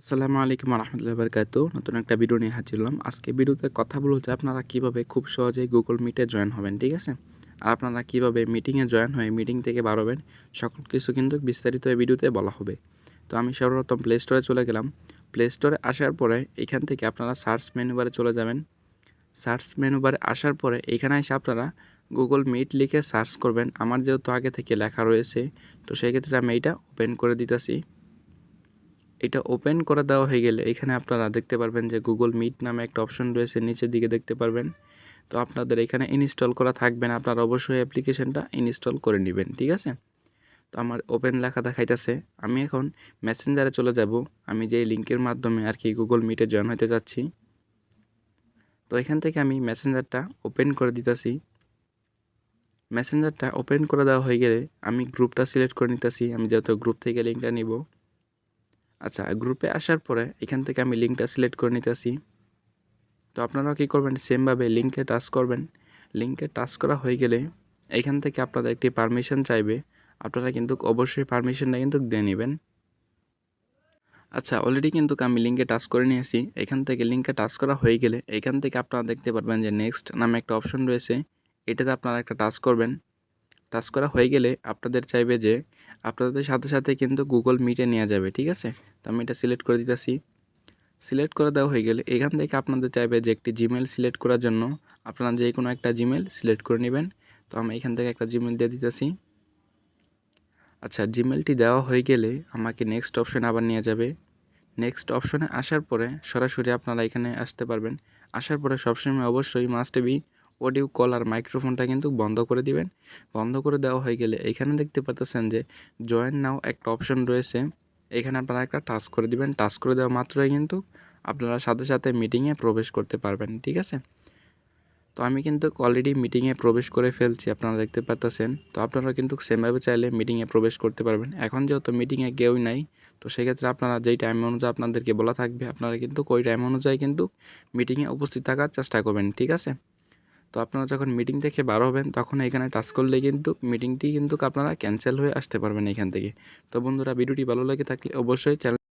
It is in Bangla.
আসসালামু আলাইকুম রহমতুল্লাহ বরকাত নতুন একটা ভিডিও নিয়ে হাজির হলাম। আজকে ভিডিওতে কথা বলব যে আপনারা কীভাবে খুব সহজেই গুগল মিটে জয়েন হবেন, ঠিক আছে? আর আপনারা কীভাবে মিটিংয়ে জয়েন হয়ে মিটিং থেকে বাড়বেন সকল কিছু কিন্তু বিস্তারিত এই ভিডিওতে বলা হবে। তো আমি সর্বপ্রথম প্লে স্টোরে চলে গেলাম। প্লে স্টোরে আসার পরে এখান থেকে আপনারা সার্চ মেনুবারে চলে যাবেন। সার্চ মেনুবারে আসার পরে এখানে এসে আপনারা গুগল মিট লিখে সার্চ করবেন। আমার যেহেতু আগে থেকে লেখা রয়েছে, তো সেই ক্ষেত্রে আমি এইটা ওপেন করে দিতেছি। এটা ওপেন করে দেওয়া হয়ে গেলে এখানে আপনারা দেখতে পারবেন যে গুগল মিট নামে একটা অপশন রয়েছে, নিচের দিকে দেখতে পারবেন। তো আপনাদের এখানে ইনস্টল করা থাকবে না, আপনারা অবশ্যই অ্যাপ্লিকেশনটা ইনস্টল করে নেবেন, ঠিক আছে? তো আমার ওপেন লেখা দেখাইতেছে, আমি এখন মেসেঞ্জারে চলে যাব, আমি যে লিঙ্কের মাধ্যমে আর কি গুগল মিটে জয়েন হতে যাচ্ছি। তো এখান থেকে আমি মেসেঞ্জারটা ওপেন করে দিতেছি। মেসেঞ্জারটা ওপেন করে দেওয়া হয়ে গেলে আমি গ্রুপটা সিলেক্ট করে নিতেছি, আমি যেহেতু গ্রুপ থেকে লিঙ্কটা নিব। আচ্ছা গ্রুপে আসার পরে এখান থেকে আমি লিঙ্কটা সিলেক্ট করে নিতেছি। তো আপনারাও কী করবেন? সেমভাবে লিঙ্কে টাচ করবেন। লিঙ্কে টাচ করা হয়ে গেলে এখান থেকে আপনাদের একটি পারমিশন চাইবে। আপনারা কিন্তু অবশ্যই পারমিশনটা কিন্তু দিয়ে নেবেন। আচ্ছা অলরেডি কিন্তু আমি লিঙ্কে টাচ করে নিয়েছি। এখান থেকে লিঙ্কে টাচ করা হয়ে গেলে এখান থেকে আপনারা দেখতে পারবেন যে নেক্সট নামে একটা অপশন রয়েছে। এটাতে আপনারা একটা টাচ করবেন। টাচ করা হয়ে গেলে আপনাদের চাইবে যে আপনাদের সাথে সাথে কিন্তু গুগল মিটে নেওয়া যাবে, ঠিক আছে? তো আমি এটা সিলেক্ট করে দিতেছি। সিলেক্ট করে দেওয়া হয়ে গেলে এখান থেকে আপনাদের চাইবে যে একটি জিমেল সিলেক্ট করার জন্য আপনারা যে কোনো একটা জিমেল সিলেক্ট করে নেবেন। তো আমি এখান থেকে একটা জিমেল দিয়ে দিতেছি। আচ্ছা জিমেলটি দেওয়া হয়ে গেলে আমাকে নেক্সট অপশন আবার নিয়ে যাবে। নেক্সট অপশনে আসার পরে সরাসরি আপনারা এখানে আসতে পারবেন। আসার পরে সবসময় অবশ্যই মাস্ট বি অডিও কল আর মাইক্রোফোনটা কিন্তু বন্ধ করে দিবেন। বন্ধ করে দেওয়া হয়ে গেলে এখানে দেখতে পাচ্ছেন যে জয়েন নাও একটা অপশন রয়েছে। এখানে আপনারা একটা টাচ করে দিবেন। টাচ করে দেওয়া মাত্রই কিন্তু আপনারা সাথে সাথে মিটিংয়ে প্রবেশ করতে পারবেন, ঠিক আছে? তো আমি কিন্তু অলরেডি মিটিংয়ে প্রবেশ করে ফেলছি, আপনারা দেখতে পাচ্ছেন তো আপনারা কিন্তু সেমভাবে চাইলে মিটিংয়ে প্রবেশ করতে পারবেন। এখন যেহেতু মিটিংয়ে কেউই নাই, তো সেক্ষেত্রে আপনারা যেই টাইম অনুযায়ী আপনাদেরকে বলা থাকবে, আপনারা কিন্তু ওই টাইম অনুযায়ী কিন্তু মিটিংয়ে উপস্থিত থাকার চেষ্টা করবেন, ঠিক আছে? তো আপনারা যখন মিটিং থেকে বার হবেন, তখন এখানে টাচ করলে কিন্তু মিটিংটি কিন্তু আপনারা ক্যান্সেল হয়ে আসতে পারবেন এখান থেকে। তো বন্ধুরা, ভিডিওটি ভালো লাগে থাকলে অবশ্যই চ্যানেল